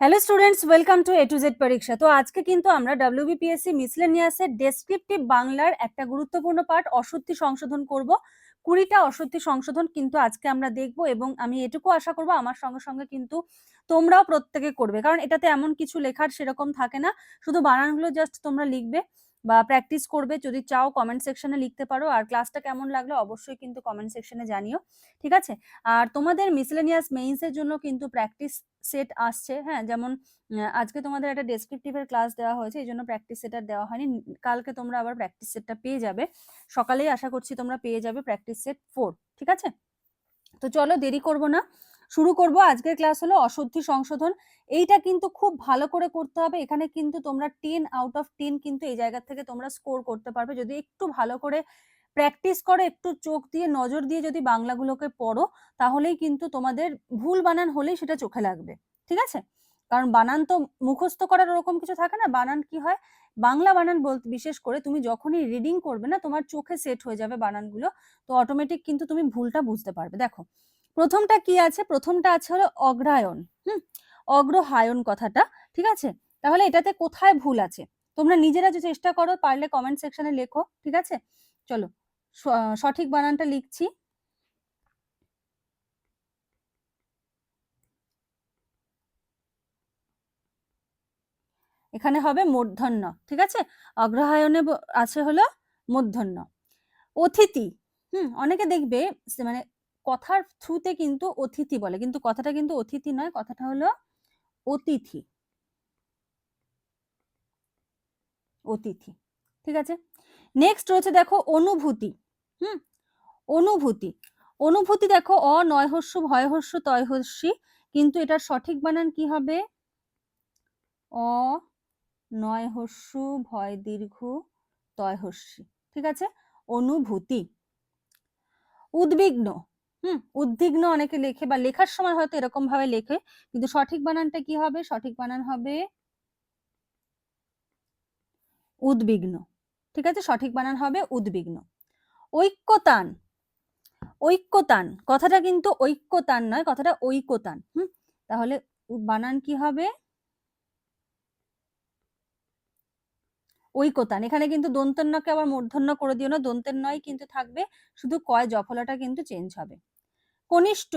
Hello students welcome to A to Z পরীক্ষা তো আজকে কিন্তু আমরা ডাব্লিউবিপিএসসি মিসলেনিয়াসের ডেসক্রিপটিভ বাংলার একটা গুরুত্বপূর্ণ পাঠ অসত্যি সংশোধন করব। কুড়িটা অসত্যি সংশোধন কিন্তু আজকে আমরা দেখব এবং আমি এটুকু আশা করব আমার সঙ্গে সঙ্গে কিন্তু তোমরাও প্রত্যেকে করবে। কারণ এটাতে এমন কিছু লেখার সেরকম থাকে না। শুধু বানানগুলো জাস্ট তোমরা লিখবে। বা প্র্যাকটিস করবে, যদি চাও কমেন্ট সেকশনে লিখতে পারো। আর ক্লাসটা কেমন লাগল অবশ্যই কিন্তু কমেন্ট সেকশনে জানিও। ঠিক আছে? আর তোমাদের মিসলেনিয়াস মেইনসের জন্য কিন্তু প্র্যাকটিস সেট আসছে হ্যাঁ? যেমন আজকে তোমাদের একটা ডেসক্রিপটিভের ক্লাস দেওয়া হয়েছে, এই জন্য প্র্যাকটিস সেট আর দেওয়া হয়নি। কালকে তোমরা আবার প্র্যাকটিস সেটটা পেয়ে যাবে। সকালেই আশা করছি তোমরা পেয়ে যাবে প্র্যাকটিস সেট ফোর ঠিক আছে? তো চলো দেরি করব না। শুরু করব। আজকের ক্লাস হলো অশুদ্ধি সংশোধন। এইটা কিন্তু খুব ভালো করে করতে হবে। এখানে কিন্তু তোমরা টেন আউট অফ টেন কিন্তু এই জায়গা থেকে তোমরা স্কোর করতে পারবে। যদি একটু ভালো করে প্র্যাকটিস করে, একটু চোখ দিয়ে, নজর দিয়ে যদি বাংলাগুলোকে পড়ো, তাহলেই কিন্তু তোমাদের ভুল বানান হলেই সেটা চোখে লাগবে। ঠিক আছে? কারণ বানান তো মুখস্থ করার ওরকম কিছু থাকে না। বানান কি হয়? বাংলা বানান বলতে বিশেষ করে তুমি যখনই রিডিং করবে না, তোমার চোখে সেট হয়ে যাবে বানানগুলো। তো অটোমেটিক কিন্তু তুমি ভুলটা বুঝতে পারবে। দেখো প্রথমটা কি আছে? প্রথমটা আছে হলো অগ্রায়ন হুম? অগ্রহায়ন কথাটা, ঠিক আছে? তাহলে এটাতে কোথায় ভুল আছে? তোমরা নিজেরা যে চেষ্টা করো পারলে কমেন্ট সেকশনে লেখো, ঠিক আছে? চলো সঠিক বানানটা লিখছি। এখানে হবে মূর্ধন্য, ঠিক আছে? অগ্রহায়ণে আছে হলো মূর্ধন্য। অতিথি, হুম? অনেকে দেখবে মানে কথার থ্রুতে কিন্তু অতিথি বলে। কিন্তু কথাটা কিন্তু অতিথি নয়, কথাটা হলো অতিথি। অতিথি, ঠিক আছে? নেক্সট রয়েছে দেখো অনুভূতি। হুম? অনুভূতি। অনুভূতি দেখো অ নয় হস্য ভয় হস্য তয় হস্যি কিন্তু এটার সঠিক বানান কি হবে? অ নয় হস্য ভয় দীর্ঘ তয় হস্যি ঠিক আছে? অনুভূতি। উদ্বিগ্ন। হুম, উদ্বিগ্ন অনেকে লেখে বা লেখার সময় হয়তো এরকম ভাবে লেখে। কিন্তু সঠিক বানানটা কি হবে? সঠিক বানান হবে উদ্বিগ্ন। ঠিক আছে? সঠিক বানান হবে উদ্বিগ্ন। ঐক্যতান। ঐক্যতান। কথাটা কিন্তু ঐক্যতান নয়, কথাটা ঐক্যতান হুম, তাহলে বানান কি হবে? ঐকতান। এখানে কিন্তু দন্তন্যকে আবার মূর্ধন্য করে দিও না। দন্তের নয় কিন্তু থাকবে। শুধু কয় জফলাটা কিন্তু চেঞ্জ হবে। কনিষ্ঠ।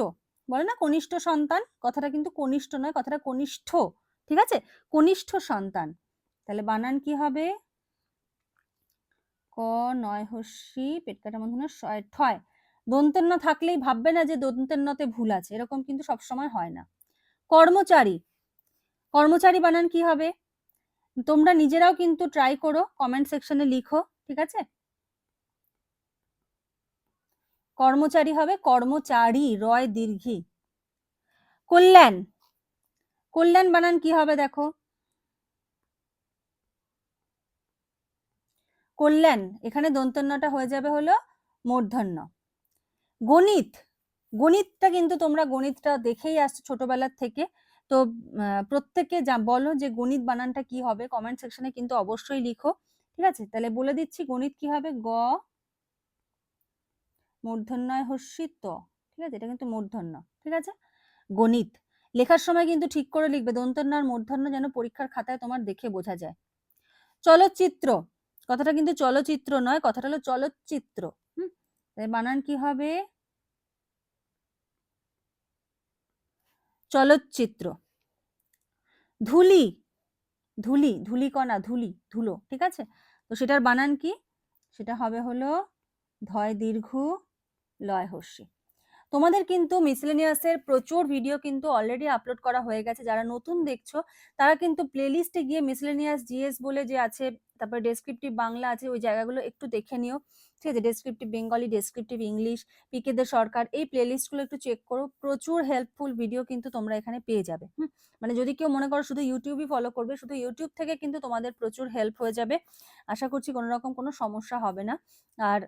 বলে না? কনিষ্ঠ সন্তান। কথাটা কিন্তু কনিষ্ঠ নয়, কথাটা কনিষ্ঠ। ঠিক আছে? কনিষ্ঠ সন্তান। তাহলে বানান কি হবে? ক, নয় হস্যি, পেট কাটা মধ্যে ঠয়। দন্তের ন থাকলেই ভাববে না যে দন্তের নতে ভুল আছে। এরকম কিন্তু সবসময় হয় না। কর্মচারী। কর্মচারী বানান কি হবে? তোমরা নিজেরাও কিন্তু ট্রাই করো কমেন্ট সেকশনে লিখো। ঠিক আছে? কর্মচারী হবে কর্মচারী, রয় দীর্ঘী। কল্যাণ। কল্যাণ বানান কি হবে দেখো? কল্যাণ, এখানে দন্তন্যটা হয়ে যাবে হলো মূর্ধন্য। গণিত। গণিতটা কিন্তু তোমরা গণিতটা দেখেই আসছো ছোটবেলার থেকে। তো প্রত্যেকে যা, বলো যে গণিত বানানটা কি হবে? কমেন্ট সেকশনে কিন্তু অবশ্যই লিখো। ঠিক আছে? তাহলে বলে দিচ্ছি গণিত কি হবে? গ মূর্ধন্যয় হস্যি ঠিক আছে? এটা কিন্তু মূর্ধন্য, ঠিক আছে? গণিত, লেখার সময় কিন্তু ঠিক করে লিখবে। দন্তন্য আর মূর্ধন্য যেন পরীক্ষার খাতায় তোমার দেখে বোঝা যায়। চলচ্চিত্র, কথাটা কিন্তু চলচ্চিত্র নয়, কথাটা হলো চলচ্চিত্র, হুম? বানান কি হবে? চলচ্চিত্র। ধুলি ধুলি, ধুলিকণা, ধুলি, ধুলো, ঠিক আছে? তো সেটার বানান কি? সেটা হবে হলো ধয় দীর্ঘ লয় হস্যি তোমাদের কিন্তু মিসলেনিয়াসের প্রচুর ভিডিও কিন্তু অলরেডি আপলোড করা হয়ে গেছে। যারা নতুন দেখছ, তারা কিন্তু প্লেলিস্টে গিয়ে মিসলেনিয়াস জিএস বলে যে আছে, তারপর ডেসক্রিপটিভ বাংলা আছে, ওই জায়গাগুলো একটু দেখে নিও। ঠিক আছে? Descriptive Bengali descriptive English PK Dey Sarkar, এই প্লেলিস্টগুলো একটু চেক করো। প্রচুর হেল্পফুল ভিডিও কিন্তু তোমরা এখানে পেয়ে যাবে। হুম? মানে যদি কেউ মনে করো শুধু ইউটিউবই ফলো করবে, শুধু ইউটিউব থেকে কিন্তু তোমাদের প্রচুর হেল্প হয়ে যাবে। আশা করছি কোনো রকম কোনো সমস্যা হবে না। আর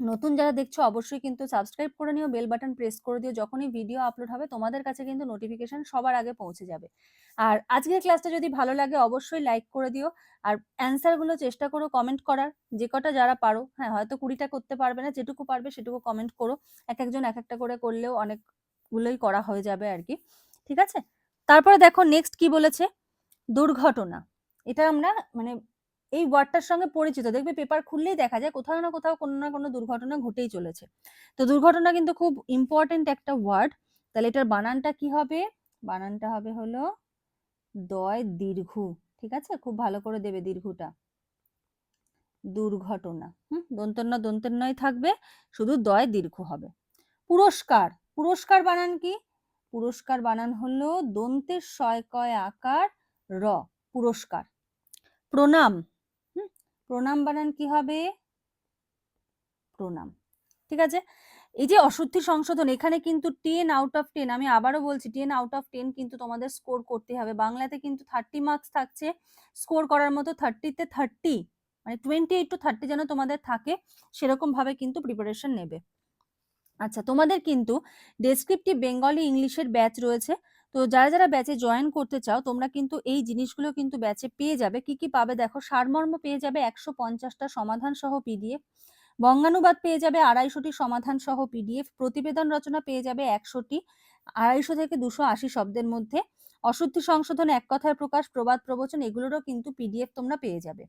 নতুন যারা দেখছ, অবশ্যই কিন্তু সাবস্ক্রাইব করে নিও বেল বাটন প্রেস করে দিও। যখনই ভিডিও আপলোড হবে, তোমাদের কাছে কিন্তু নোটিফিকেশন সবার আগে পৌঁছে যাবে। আর আজকের ক্লাসটা যদি ভালো লাগে, অবশ্যই লাইক করে দিও। আর অ্যান্সারগুলো চেষ্টা করো কমেন্ট করার। যে কটা যারা পারো হ্যাঁ হয়তো কুড়িটা করতে পারবে না, যেটুকু পারবে সেটুকু কমেন্ট করো। এক একজন এক একটা করে করলেও অনেকগুলোই করা হয়ে যাবে আর কি। ঠিক আছে? তারপরে দেখো নেক্সট কি বলেছে? দুর্ঘটনা। এটা আমরা মানে এই ওয়ার্ডটার সঙ্গে পরিচিত। দেখবে পেপার খুললেই দেখা যায় কোথাও না কোথাও কোনো না কোনো দুর্ঘটনা ঘটেই চলেছে। তো দুর্ঘটনা কিন্তু খুব ইম্পর্টেন্ট একটা ওয়ার্ড তাহলে এটার বানানটা কি হবে? বানানটা হবে হলো দয় দীর্ঘ। ঠিক আছে? খুব ভালো করে দেবে দীর্ঘটা। দুর্ঘটনা। হুম? দন্তন্য দন্তন্যই থাকবে। শুধু দয় দীর্ঘ হবে। পুরস্কার। পুরস্কার বানান কি? পুরস্কার বানান হলো দন্তের শয় কয় আকার র। পুরস্কার। প্রণাম। প্রণাম বানান কি হবে? প্রণাম। ঠিক আছে? এই যে অশুদ্ধি সংশোধন, এখানে কিন্তু টেন আউট অফ টেন আমি আবারও বলছি টেন আউট অফ টেন কিন্তু তোমাদের স্কোর করতে হবে। বাংলাতে কিন্তু থার্টি মার্কস থাকছে। স্কোর করার মতো থার্টিতে থার্টি মানে টোয়েন্টি এইট টু থার্টি যেন তোমাদের থাকে, সেরকম ভাবে কিন্তু প্রিপারেশন নেবে। আচ্ছা তোমাদের কিন্তু ডেসক্রিপটিভ বেঙ্গলি ইংলিশের ব্যাচ রয়েছে। তো যারা যারা ব্যাচে জয়েন করতে চাও, তোমরা কিন্তু এই জিনিসগুলো কিন্তু ব্যাচে পেয়ে যাবে। কি কি পাবে দেখো? সারমর্ম পেয়ে যাবে একশো পঞ্চাশটা সমাধান সহ পিডিএফ বঙ্গানুবাদ পেয়ে যাবে আড়াইশোটি সমাধান সহ পিডিএফ প্রতিবেদন রচনা পেয়ে যাবে একশোটি, আড়াইশো থেকে দুশো আশি শব্দের মধ্যে, অশুদ্ধি সংশোধন, এক কথায় প্রকাশ, প্রবাদ, প্রবচন, এগুলোরও কিন্তু পিডিএফ তোমরা পেয়ে যাবে।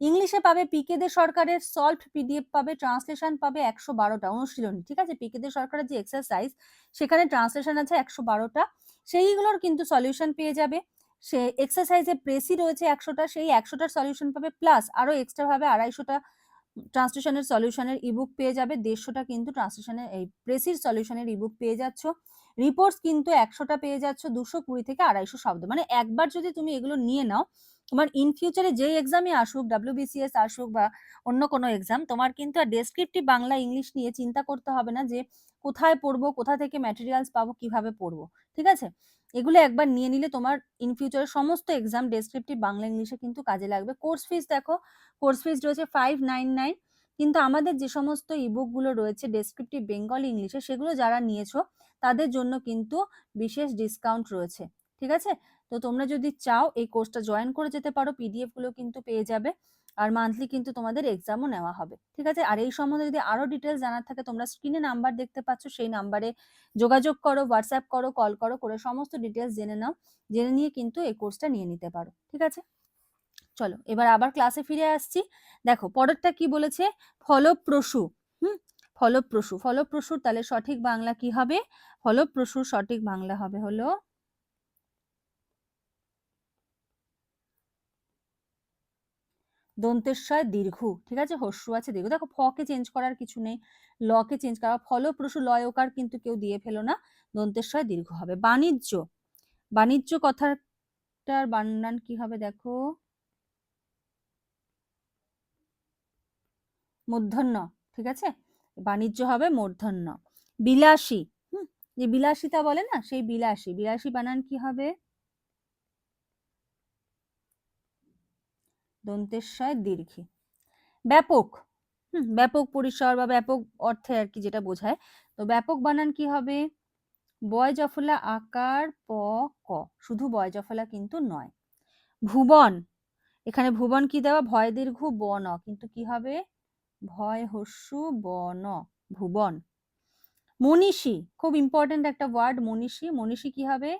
ইংলিশে পাবে পিকে দে সরকারের সলভ পিডিএফ পাবে ট্রান্সলেশন পাবে একশো বারোটা, অনুশীলনী, ঠিক আছে? পিকে দে সরকারের যে এক্সারসাইজ সেখানে ট্রান্সলেশন আছে একশো বারোটা সেইগুলোর কিন্তু সলিউশন পেয়ে যাবে। সে এক্সারসাইজে প্রেসি রয়েছে একশোটা, সেই একশোটার সলিউশন পাবে। প্লাস আরও এক্সট্রা ভাবে আড়াইশোটা ট্রান্সলেশনের সলিউশনের ইবুক পেয়ে যাবে। দেড়শোটা কিন্তু ট্রান্সলেশনের এই প্রেসির সলিউশনের ইবুক পেয়ে যাচ্ছ। রিপোর্টস কিন্তু একশোটা পেয়ে যাচ্ছ, দুশো কুড়ি থেকে আড়াইশো শব্দ। মানে একবার যদি তুমি এগুলো নিয়ে নাও তোমার ইন ফিউচারে যে এক্সামে আসুক ডাব্লিউবিসিএস আসুক বা অন্য কোনো এক্সাম তোমার কিন্তু আর ডেসক্রিপটিভ বাংলা ইংলিশ নিয়ে চিন্তা করতে হবে না যে কোথায় পড়ব, কোথা থেকে ম্যাটেরিয়ালস পাবো, কীভাবে পড়ব, ঠিক আছে? এগুলো একবার নিয়ে নিলে তোমার ইন ফিউচারে সমস্ত এক্সাম ডেসক্রিপটিভ বাংলা ইংলিশে কিন্তু কাজে লাগবে। কোর্স ফিস দেখো কোর্স ফিস রয়েছে ফাইভ নাইন নাইন কিন্তু আমাদের যে সমস্ত ইবুকগুলো রয়েছে ডেসক্রিপটিভ বেঙ্গল ইংলিশে সেগুলো যারা নিয়েছো, তাদের জন্য কিন্তু বিশেষ ডিসকাউন্ট রয়েছে, ঠিক আছে? তো তোমরা যদি চাও এই কোর্সটা জয়েন করে যেতে পারো পিডিএফগুলো কিন্তু পেয়ে যাবে আর মান্থলি কিন্তু তোমাদের এক্সামও নেওয়া হবে, ঠিক আছে? আর এই সম্বন্ধে যদি আরও ডিটেলস জানার থাকে, তোমরা স্ক্রিনে নাম্বার দেখতে পাচ্ছ, সেই নাম্বারে যোগাযোগ করো হোয়াটসঅ্যাপ করো কল করো, করে সমস্ত ডিটেলস জেনে নাও, জেনে নিয়ে কিন্তু এই কোর্সটা নিয়ে নিতে পারো, ঠিক আছে? চলো, এবার আবার ক্লাসে ফিরে আসছি। দেখো, পরেরটা কি বলেছে? ফলপ্রসূ, হুম? ফলপ্রসূ, ফলপ্রসূর তাহলে সঠিক বাংলা কি হবে? ফলপ্রসূর সঠিক বাংলা হবে হলো দন্তেশ্বয় দীর্ঘ, ঠিক আছে? হস্য আছে দীর্ঘ। দেখো, ফকে চেঞ্জ করার কিছু নেই। লকে চেঞ্জ করা, ফলপ্রসূ লয় ওকার কিন্তু কেউ দিয়ে ফেলো না। দন্তেশ্বয় দীর্ঘ হবে। বাণিজ্য বাণিজ্য কথাটার বানান কি হবে দেখো? মূর্ধন্য, ঠিক আছে? বাণিজ্য হবে মূর্ধন্য। বিলাসী, হুম? যে বিলাসিতা বলে না, সেই বিলাসী। বিলাসী বানান কি হবে? দন্তেশ্বয় দীর্ঘী। ব্যাপক ব্যাপক পরিসর বা ব্যাপক অর্থে আর কি যেটা বোঝায়। তো ব্যাপক বানান কি হবে? বয় জফলা আকার প, ক। শুধু বয় জফলা কিন্তু নয়। ভুবন, এখানে ভুবন কি দেওয়া? ভয় দীর্ঘ বন কিন্তু কি হবে? ভয় হস্যু বন ভুবন। মনীষী, খুব ইম্পর্টেন্ট একটা ওয়ার্ড মনীষী। মনীষী কি হবে?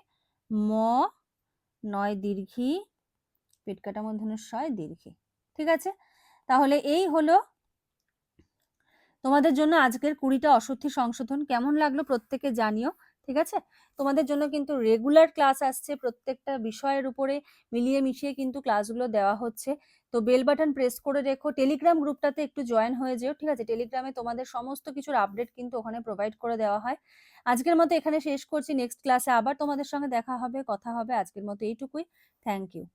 ম, নয় দীর্ঘী পেট কাটা মধ্যনের শয় দীর্ঘী ঠিক আছে? তাহলে এই হলো তোমাদের জন্য আজকের কুড়িটা অশুদ্ধি সংশোধন, কেমন লাগল প্রত্যেকে জানিও, ঠিক আছে? তোমাদের জন্য কিন্তু রেগুলার ক্লাস আসছে, প্রত্যেকটা বিষয়ের উপরে মিলিয়ে মিশিয়ে কিন্তু ক্লাসগুলো দেওয়া হচ্ছে। তো বেল বাটন প্রেস করে রেখো টেলিগ্রাম গ্রুপটাতে একটু জয়েন হয়ে যেও, ঠিক আছে? টেলিগ্রামে তোমাদের সমস্ত কিছুর আপডেট কিন্তু ওখানে প্রোভাইড করে দেওয়া হয়। আজকের মতো এখানে শেষ করছি নেক্সট ক্লাসে আবার তোমাদের সঙ্গে দেখা হবে, কথা হবে, আজকের মতো এইটুকুই থ্যাংক ইউ